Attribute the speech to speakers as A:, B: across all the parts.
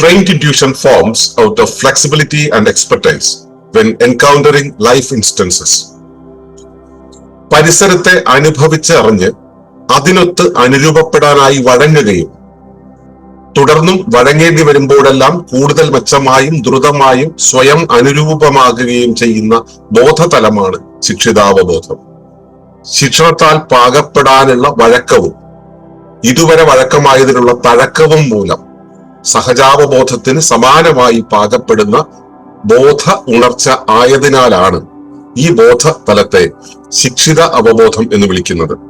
A: trained intuition forms out of flexibility and expertise when encountering life instances. പരിസരത്തെ അനുഭവിച്ചറിഞ്ഞ് അതിനൊത്ത് അനുരൂപപ്പെടാനായി വഴങ്ങുകയും തുടർന്നും വഴങ്ങേണ്ടി വരുമ്പോഴെല്ലാം കൂടുതൽ മെച്ചമായും ദ്രുതമായും സ്വയം അനുരൂപമാകുകയും ചെയ്യുന്ന ബോധതലമാണ് ശിക്ഷിതാവബോധം ശിക്ഷണത്താൽ പാകപ്പെടാനുള്ള വഴക്കവും ഇതുവരെ വഴക്കമായതിനുള്ള തഴക്കവും മൂലം സഹജാവബോധത്തിന് സമാനമായി പാകപ്പെടുന്ന ബോധ ഉണർച്ച ആയതിനാലാണ് ഈ ബോധ തലത്തെ ശിക്ഷിത അവബോധം എന്ന് വിളിക്കുന്നത്.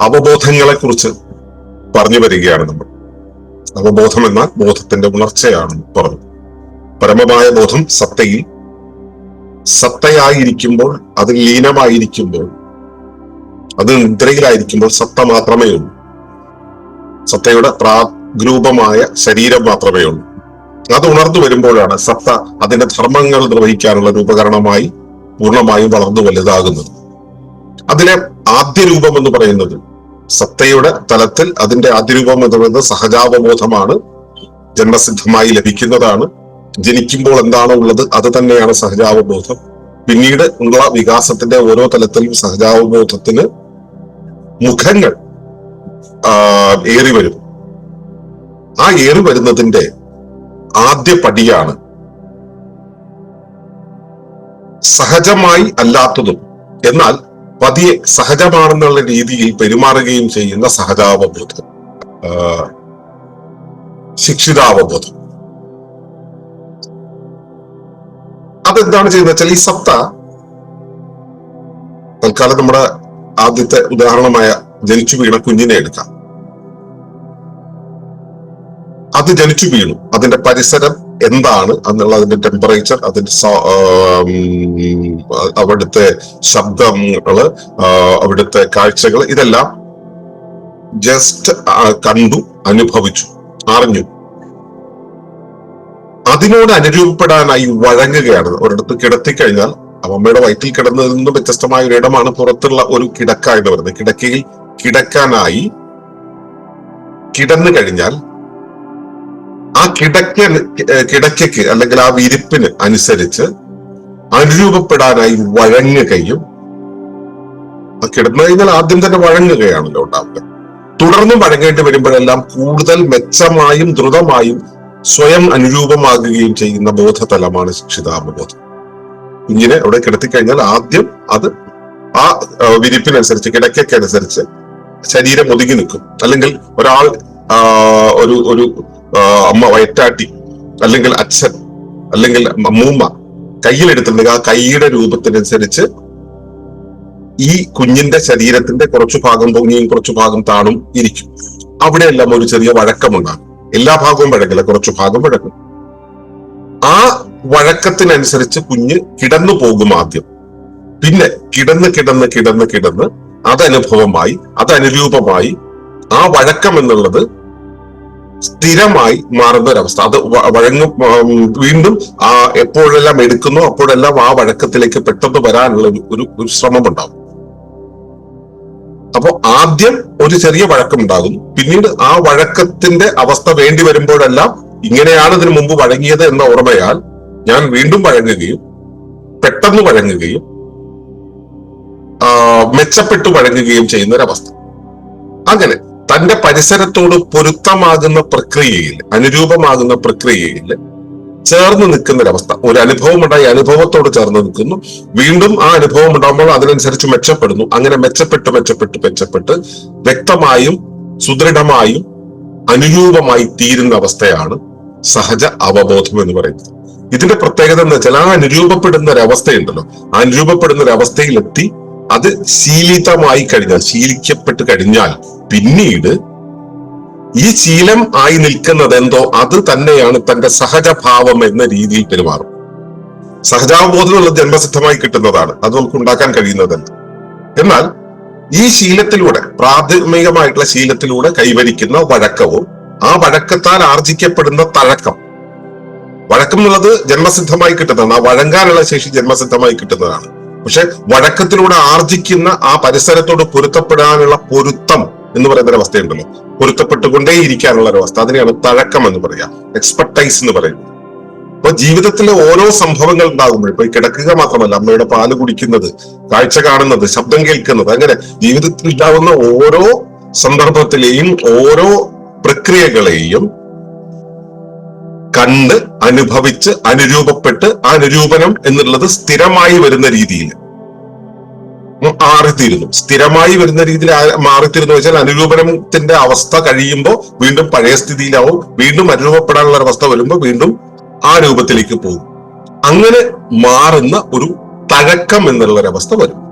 A: അവബോധങ്ങളെ കുറിച്ച് പറഞ്ഞു വരികയാണ് നമ്മൾ. അവബോധം എന്നാൽ ബോധത്തിന്റെ ഉണർച്ചയാണ് പറഞ്ഞു പരമമായ ബോധം സത്തയിൽ സത്തയായിരിക്കുമ്പോൾ അത് ലീനമായിരിക്കുമ്പോൾ അത് നിദ്രയിലായിരിക്കുമ്പോൾ സത്ത മാത്രമേ ഉള്ളൂ. സത്തയുടെ പ്രാഗ്രൂപമായ ശരീരം മാത്രമേ ഉള്ളൂ. അത് ഉണർന്നു വരുമ്പോഴാണ് സത്ത അതിന്റെ ധർമ്മങ്ങൾ നിർവഹിക്കാനുള്ള ഒരു ഉപകരണമായി പൂർണമായും വളർന്നു വലുതാകുന്നത്. അതിലെ ആദ്യ രൂപം എന്ന് പറയുന്നത് സത്തയുടെ തലത്തിൽ അതിന്റെ ആദ്യ രൂപം എന്ന് പറയുന്നത് സഹജാവബോധമാണ്. ജന്മസിദ്ധമായി ലഭിക്കുന്നതാണ്. ജനിക്കുമ്പോൾ എന്താണോ ഉള്ളത് അത് തന്നെയാണ് സഹജാവബോധം. പിന്നീട് ഉള്ള വികാസത്തിന്റെ ഓരോ തലത്തിലും സഹജാവബോധത്തിന് മുഖങ്ങൾ ഏറി വരും. ആ ഏറി വരുന്നതിന്റെ ആദ്യ പടിയാണ് സഹജമായി അല്ലാത്തതും. എന്നാൽ പതിയെ സഹജമാണെന്നുള്ള രീതിയിൽ പെരുമാറുകയും ചെയ്യുന്ന സഹജാവബോധം ശിക്ഷിതാവബോധം. അതെന്താണ് ചെയ്യുന്നത് വെച്ചാൽ ഈ സത്ത തൽക്കാലം നമ്മുടെ ആദ്യത്തെ ഉദാഹരണമായ ജനിച്ചു വീണ കുഞ്ഞിനെ എടുക്കാം. അത് ജനിച്ചു വീണു. അതിന്റെ പരിസരം എന്താണ് എന്നുള്ള അതിന്റെ ടെമ്പറേച്ചർ അതിന്റെ അവിടുത്തെ ശബ്ദങ്ങൾ അവിടുത്തെ കാഴ്ചകൾ ഇതെല്ലാം ജസ്റ്റ് കണ്ടു അനുഭവിച്ചു അറിഞ്ഞു. അതിനോട് അനുരൂപപ്പെടാനായി വഴങ്ങുകയാണ്. ഒരിടത്ത് കിടത്തിക്കഴിഞ്ഞാൽ അമ്മയുടെ വയറ്റിൽ കിടന്നതിൽ നിന്ന് വ്യത്യസ്തമായ ഒരു ഇടമാണ് പുറത്തുള്ള ഒരു കിടക്ക എന്ന് പറയുന്നത്. കിടക്കയിൽ കിടക്കാനായി കിടന്നു കഴിഞ്ഞാൽ കിടക്ക കിടക്കയ്ക്ക് അല്ലെങ്കിൽ ആ വിരിപ്പിന് അനുസരിച്ച് അനുരൂപപ്പെടാനായി വഴങ്ങുകയും ആ കിടന്നു കഴിഞ്ഞാൽ ആദ്യം തന്നെ വഴങ്ങുകയാണല്ലോ ഉണ്ടാവുക. തുടർന്നും വഴങ്ങേണ്ടി വരുമ്പോഴെല്ലാം കൂടുതൽ മെച്ചമായും ദ്രുതമായും സ്വയം അനുരൂപമാകുകയും ചെയ്യുന്ന ബോധതലമാണ് ശിക്ഷിതാമബോധം ഇങ്ങനെ അവിടെ കിടത്തിക്കഴിഞ്ഞാൽ ആദ്യം അത് ആ വിരിപ്പിനനുസരിച്ച് കിടക്കയ്ക്കനുസരിച്ച് ശരീരം ഒതുങ്ങി നിൽക്കും. അല്ലെങ്കിൽ ഒരാൾ ഒരു ഒരു അമ്മ വയറ്റാട്ടി അല്ലെങ്കിൽ അച്ഛൻ അല്ലെങ്കിൽ അമ്മൂമ്മ കയ്യിലെടുത്തിട്ടുണ്ടെങ്കിൽ ആ കൈയുടെ രൂപത്തിനനുസരിച്ച് ഈ കുഞ്ഞിന്റെ ശരീരത്തിന്റെ കുറച്ചു ഭാഗം പൊങ്ങിയും കുറച്ചു ഭാഗം താണും ഇരിക്കും. അവിടെയെല്ലാം ഒരു ചെറിയ വഴക്കമുണ്ടാകും. എല്ലാ ഭാഗവും വഴക്കില്ല കുറച്ചു ഭാഗം വഴക്കും. ആ വഴക്കത്തിനനുസരിച്ച് കുഞ്ഞ് കിടന്നു പോകും ആദ്യം. പിന്നെ കിടന്ന് കിടന്ന് കിടന്ന് കിടന്ന് അതനുഭവമായി അതനുരൂപമായി ആ വഴക്കം എന്നുള്ളത് സ്ഥിരമായി മാറുന്ന ഒരവസ്ഥ അത് വഴങ്ങും വീണ്ടും ആ എപ്പോഴെല്ലാം എടുക്കുന്നു അപ്പോഴെല്ലാം ആ വഴക്കത്തിലേക്ക് പെട്ടെന്ന് വരാനുള്ള ഒരു- ഒരു ശ്രമം ഉണ്ടാവും അപ്പോൾ ആദ്യം ഒരു ചെറിയ വഴക്കം ഉണ്ടാകും പിന്നീട് ആ വഴക്കത്തിന്റെ അവസ്ഥ വേണ്ടി വരുമ്പോഴെല്ലാം ഇങ്ങനെയാണ് ഇതിനു മുമ്പ് വഴങ്ങിയത് എന്ന ഓർമ്മയാൽ ഞാൻ വീണ്ടും വഴങ്ങുകയും പെട്ടെന്ന് വഴങ്ങുകയും മെച്ചപ്പെട്ടു വഴങ്ങുകയും ചെയ്യുന്ന ഒരവസ്ഥ അങ്ങനെ തന്റെ പരിസരത്തോട് പൊരുത്തമാകുന്ന പ്രക്രിയയിൽ അനുരൂപമാകുന്ന പ്രക്രിയയിൽ ചേർന്ന് നിൽക്കുന്ന ഒരവസ്ഥ ഒരു അനുഭവം ഉണ്ടായി അനുഭവത്തോട് ചേർന്ന് നിൽക്കുന്നു. വീണ്ടും ആ അനുഭവം ഉണ്ടാകുമ്പോൾ അതിനനുസരിച്ച് മെച്ചപ്പെടുന്നു. അങ്ങനെ മെച്ചപ്പെട്ട് മെച്ചപ്പെട്ട് മെച്ചപ്പെട്ട് വ്യക്തമായും സുദൃഢമായും അനുരൂപമായി തീരുന്ന അവസ്ഥയാണ് സഹജ അവബോധം എന്ന് പറയുന്നത്. ഇതിന്റെ പ്രത്യേകത എന്ന് വെച്ചാൽ ആ അനുരൂപപ്പെടുന്ന ഒരവസ്ഥയുണ്ടല്ലോ ആ അനുരൂപപ്പെടുന്ന ഒരവസ്ഥയിലെത്തി അത് ശീലിതമായി കഴിഞ്ഞാൽ ശീലിക്കപ്പെട്ട് കഴിഞ്ഞാൽ പിന്നീട് ഈ ശീലം ആയി നിൽക്കുന്നത് എന്തോ അത് തന്നെയാണ് തന്റെ സഹജഭാവം എന്ന രീതിയിൽ പെരുമാറും. സഹജാവബോധം എന്നുള്ളത് ജന്മസിദ്ധമായി കിട്ടുന്നതാണ്. അത് നമുക്ക് ഉണ്ടാക്കാൻ കഴിയുന്നതല്ല. എന്നാൽ ഈ ശീലത്തിലൂടെ പ്രാഥമികമായിട്ടുള്ള ശീലത്തിലൂടെ കൈവരിക്കുന്ന വഴക്കവും ആ വഴക്കത്താൽ ആർജിക്കപ്പെടുന്ന തഴക്കം. വഴക്കം എന്നുള്ളത് ജന്മസിദ്ധമായി കിട്ടുന്നതാണ്. ആ വഴങ്ങാനുള്ള ശേഷി ജന്മസിദ്ധമായി കിട്ടുന്നതാണ്. പക്ഷെ വഴക്കത്തിലൂടെ ആർജിക്കുന്ന ആ പരിസരത്തോട് പൊരുത്തപ്പെടാനുള്ള പൊരുത്തം എന്ന് പറയുന്ന ഒരു അവസ്ഥയുണ്ടല്ലോ. പൊരുത്തപ്പെട്ടുകൊണ്ടേ ഇരിക്കാനുള്ള ഒരു അവസ്ഥ. അതിനെയാണ് തഴക്കം എന്ന് പറയാ എക്സ്പെർട്ടൈസ് എന്ന് പറയുന്നത്. അപ്പൊ ജീവിതത്തിലെ ഓരോ സംഭവങ്ങൾ ഉണ്ടാകുമ്പോൾ ഇപ്പൊ കിടക്കുക മാത്രമല്ല അമ്മയുടെ പാൽ കുടിക്കുന്നത് കാഴ്ച കാണുന്നത് ശബ്ദം കേൾക്കുന്നത് അങ്ങനെ ജീവിതത്തിൽ ഉണ്ടാകുന്ന ഓരോ സന്ദർഭത്തിലെയും ഓരോ പ്രക്രിയകളെയും കണ്ട് അനുഭവിച്ച് അനുരൂപപ്പെട്ട് അനുരൂപനം എന്നുള്ളത് സ്ഥിരമായി വരുന്ന രീതിയിൽ. മാറിത്തീരുന്നു. സ്ഥിരമായി വരുന്ന രീതിയിൽ മാറിത്തീരുന്നു വെച്ചാൽ അനുരൂപനത്തിന്റെ അവസ്ഥ കഴിയുമ്പോൾ വീണ്ടും പഴയ സ്ഥിതിയിലാവും. വീണ്ടും അനുരൂപപ്പെടാനുള്ള അവസ്ഥ വരുമ്പോൾ വീണ്ടും ആ രൂപത്തിലേക്ക് പോകും. അങ്ങനെ മാറുന്ന ഒരു തഴക്കം എന്നുള്ള ഒരു അവസ്ഥ വരും.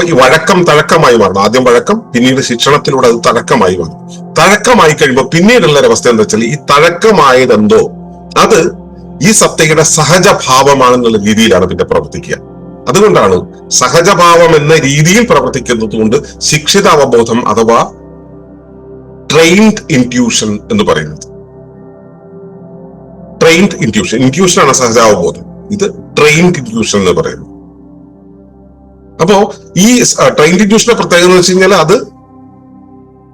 A: അപ്പൊ ഈ വഴക്കം തഴക്കമായി മാറണം ആദ്യം വഴക്കം പിന്നീട് ശിക്ഷണത്തിലൂടെ അത് തഴക്കമായി വന്നു. തഴക്കമായി കഴിയുമ്പോൾ പിന്നീടുള്ള ഒരു അവസ്ഥ എന്താ വെച്ചാൽ ഈ തഴക്കമായതെന്തോ അത് ഈ സത്തയുടെ സഹജഭാവമാണെന്നുള്ള രീതിയിലാണ് പിന്നെ പ്രവർത്തിക്കുക. അതുകൊണ്ടാണ് സഹജഭാവം എന്ന രീതിയിൽ പ്രവർത്തിക്കുന്നത് കൊണ്ട് ശിക്ഷിത അവബോധം അഥവാ ട്രെയിൻഡ് ഇന്റ്യൂഷൻ എന്ന് പറയുന്നത്. ട്രെയിൻഡ് ഇന്റ്യൂഷൻ ആണ് സഹജാവബോധം. ഇത് ട്രെയിൻഡ് ഇന്റ്യൂഷൻ എന്ന് പറയുന്നത്. അപ്പോ ഈ ട്രെയിൻഡ് ഇന്റ്യൂഷന്റെ പ്രത്യേകത എന്ന് വെച്ച് കഴിഞ്ഞാൽ അത്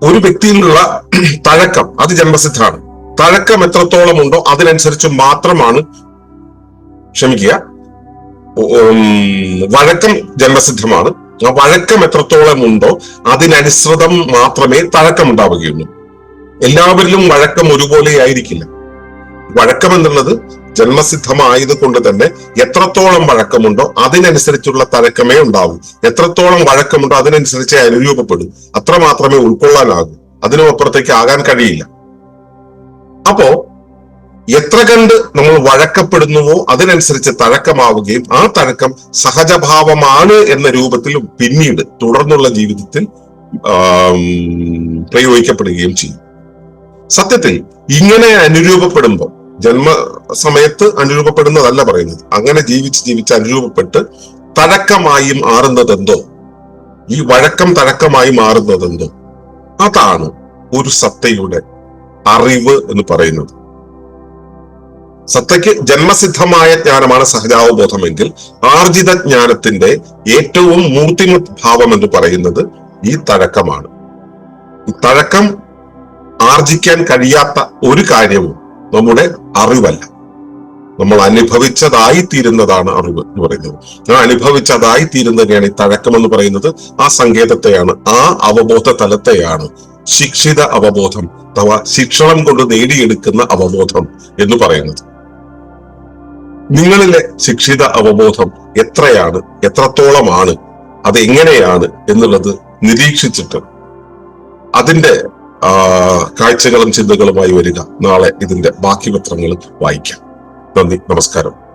A: ഒരു വ്യക്തിയിലുള്ള തഴക്കം അത് ജന്മസിദ്ധമാണ് തഴക്കം എത്രത്തോളം ഉണ്ടോ അതിനനുസരിച്ച് മാത്രമാണ് ക്ഷമിക്കുക. വഴക്കം ജന്മസിദ്ധമാണ്. ആ വഴക്കം എത്രത്തോളം ഉണ്ടോ അതിനനുസൃതം മാത്രമേ തഴക്കം ഉണ്ടാവുകയുള്ളൂ എല്ലാവരിലും വഴക്കം ഒരുപോലെ ആയിരിക്കില്ല വഴക്കം എന്നുള്ളത് ജന്മസിദ്ധമായത് കൊണ്ട് തന്നെ എത്രത്തോളം വഴക്കമുണ്ടോ അതിനനുസരിച്ചുള്ള തഴക്കമേ ഉണ്ടാവൂ. എത്രത്തോളം വഴക്കമുണ്ടോ അതിനനുസരിച്ച് അനുരൂപപ്പെടും അത്ര മാത്രമേ ഉൾക്കൊള്ളാനാകൂ. അതിനും അപ്പുറത്തേക്ക് ആകാൻ കഴിയില്ല. അപ്പോ എത്ര കണ്ട് നമ്മൾ വഴക്കപ്പെടുന്നുവോ അതിനനുസരിച്ച് തഴക്കമാവുകയും ആ തഴക്കം സഹജഭാവമാണ് എന്ന രൂപത്തിൽ പിന്നീട് തുടർന്നുള്ള ജീവിതത്തിൽ പ്രയോഗിക്കപ്പെടുകയും ചെയ്യും. സത്യത്തിൽ ഇങ്ങനെ അനുരൂപപ്പെടുമ്പോൾ ജന്മ സമയത്ത് അനുരൂപപ്പെടുന്നതല്ല പറയുന്നത്. അങ്ങനെ ജീവിച്ച് ജീവിച്ച് അനുരൂപപ്പെട്ട് തഴക്കമായി മാറുന്നതെന്തോ? ഈ വഴക്കം തഴക്കമായി മാറുന്നതെന്തോ? അതാണ് ഒരു സത്തയുടെ അറിവ് എന്ന് പറയുന്നത്. സത്തയ്ക്ക് ജന്മസിദ്ധമായ ജ്ഞാനമാണ് സഹജാവബോധമെങ്കിൽ ആർജിത ജ്ഞാനത്തിന്റെ ഏറ്റവും മൂർത്തിമത് ഭാവം എന്ന് പറയുന്നത് ഈ തഴക്കമാണ്. ഈ തഴക്കം ആർജിക്കാൻ കഴിയാത്ത ഒരു കാര്യവും നമ്മുടെ അറിവല്ല. നമ്മൾ അനുഭവിച്ചതായി തീരുന്നതാണ് അറിവ് എന്ന് പറയുന്നത്. ആ അനുഭവിച്ചതായി തീരുന്നതിനെയാണ് ഈ തഴക്കം എന്ന് പറയുന്നത്. ആ സങ്കേതത്തെയാണ് ആ അവബോധ തലത്തെയാണ് ശിക്ഷിത അവബോധം അഥവാ ശിക്ഷണം കൊണ്ട് നേടിയെടുക്കുന്ന അവബോധം എന്ന് പറയുന്നത്. നിങ്ങളിലെ ശിക്ഷിത അവബോധം എത്രയാണ് എത്രത്തോളമാണ് അത് എങ്ങനെയാണ് എന്നുള്ളത് നിരീക്ഷിച്ചിട്ട് അതിന്റെ കാഴ്ചകളും ചിന്തകളുമായി വരിക. നാളെ ഇതിന്റെ ബാക്കി പത്രങ്ങൾ വായിക്കാം. നന്ദി നമസ്കാരം.